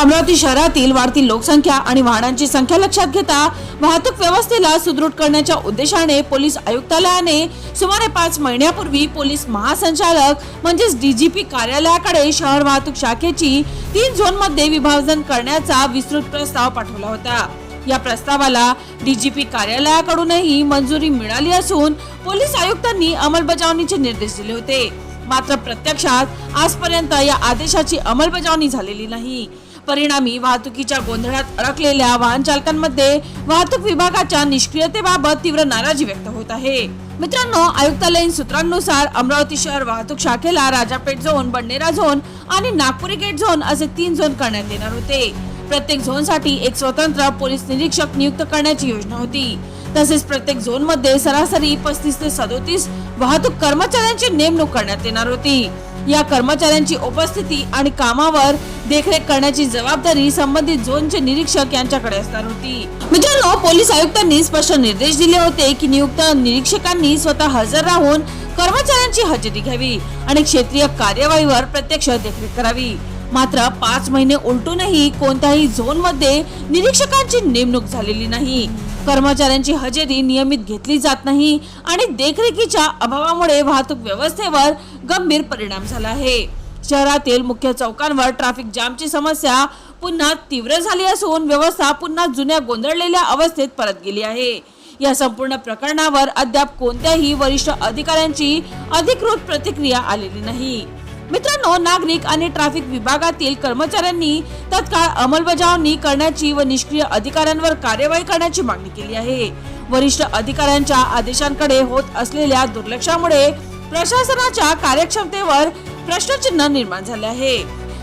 अमरावती शहरातील वाढती लोकसंख्या आणि वाहनांची संख्या लक्षात घेता वाहतूक व्यवस्थेला सुदृढ करण्याच्या उद्देशाने पोलीस आयुक्तालयाने सुमारे पाच महिन्यापूर्वी पोलीस महासंचालक म्हणजेच डीजीपी कार्यालयाकडे शहर वाहतूक शाखेची तीन झोनमध्ये विभाजन करण्याचा विस्तृत प्रस्ताव पाठवला होता. या प्रस्तावाला डीजीपी कार्यालयाकडूनही मंजुरी मिळाली असून पोलीस आयुक्तांनी अंमलबजावणीचे निर्देश दिले होते. मात्र प्रत्यक्षात आजपर्यंत या आदेशाची अंमलबजावणी झालेली नाही. परिणामी वाहतुकीच्या गोंधळात अडकलेल्या वाहन चालकांमध्ये वाहतूक विभागाच्या निष्क्रियतेबाबत तीव्र नाराजी व्यक्त होत आहे. मित्रांनो आयुक्तालयीन सूत्रांनुसार अमरावती शहर वाहतूक शाखेला राजापेठ झोन बंडेरा झोन आणि नागपुरी गेट झोन असे तीन झोन करण्यात येणार होते. प्रत्येक झोनसाठी एक स्वतंत्र पोलीस निरीक्षक नियुक्त करण्याची योजना होती. तसेच प्रत्येक झोनमध्ये सरासरी पस्तीस ते सदोतीस वाहतूक कर्मचाऱ्यांची नेमणूक करण्यात येणार होती. या कर्मचाऱ्यांची उपस्थिती आणि कामावर देखरेख करण्याची जबाबदारी संबंधित झोनचे निरीक्षक यांच्याकडे असणार होती. मित्रांनो पोलीस आयुक्तांनी स्पष्ट निर्देश दिले होते की नियुक्त निरीक्षकांनी स्वतः हजर राहून कर्मचाऱ्यांची हजेरी घ्यावी आणि क्षेत्रीय कार्यवाहीवर प्रत्यक्ष देखरेख करावी. मात्र पाच महिने उलटूनही कोणत्याही झोनमध्ये निरीक्षकांची नेमणूक झालेली नाही. कर्मचाऱ्यांची हजेरी नियमित घेतली जात नाही आणि देखरेखीच्या अभावामुळे वाहतूक व्यवस्थेवर गंभीर परिणाम झाला आहे. शहरातील मुख्य चौकांवर ट्रॅफिक जामची समस्या पुन्हा तीव्र झाली असून व्यवस्था पुन्हा जुन्या गोंधळलेल्या अवस्थेत परत गेली आहे. या संपूर्ण प्रकरणावर अद्याप कोणत्याही वरिष्ठ अधिकाऱ्यांची अधिकृत प्रतिक्रिया आलेली नाही. मित्रांनो नागरिक आणि ट्रॅफिक विभागातील कर्मचाऱ्यांनी तत्काळ अंमलबजावणी करण्याची व निष्क्रिय अधिकाऱ्यांवर कार्यवाही करण्याची मागणी केली आहे. वरिष्ठ अधिकाऱ्यांच्या आदेशांकडे होत असलेल्या दुर्लक्षामुळे प्रशासनाच्या कार्यक्षमतेवर प्रश्नचिन्ह निर्माण झाले आहे.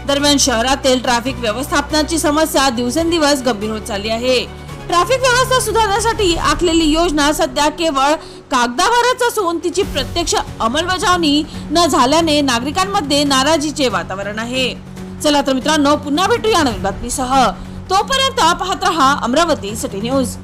दरम्यान शहरातील ट्रॅफिक व्यवस्थापनाची समस्या दिवसेंदिवस गंभीर होत चालली आहे. ट्रॅफिक व्यवस्था सुधारण्यासाठी आखलेली योजना सध्या केवळ कागदावरच असून तिची प्रत्यक्ष अंमलबजावणी न झाल्याने नागरिकांमध्ये नाराजीचे वातावरण आहे. चला तर मित्रांनो पुन्हा भेटूया नवीन बातमीसह. तोपर्यंत पाहत रहा अमरावती सिटी न्यूज.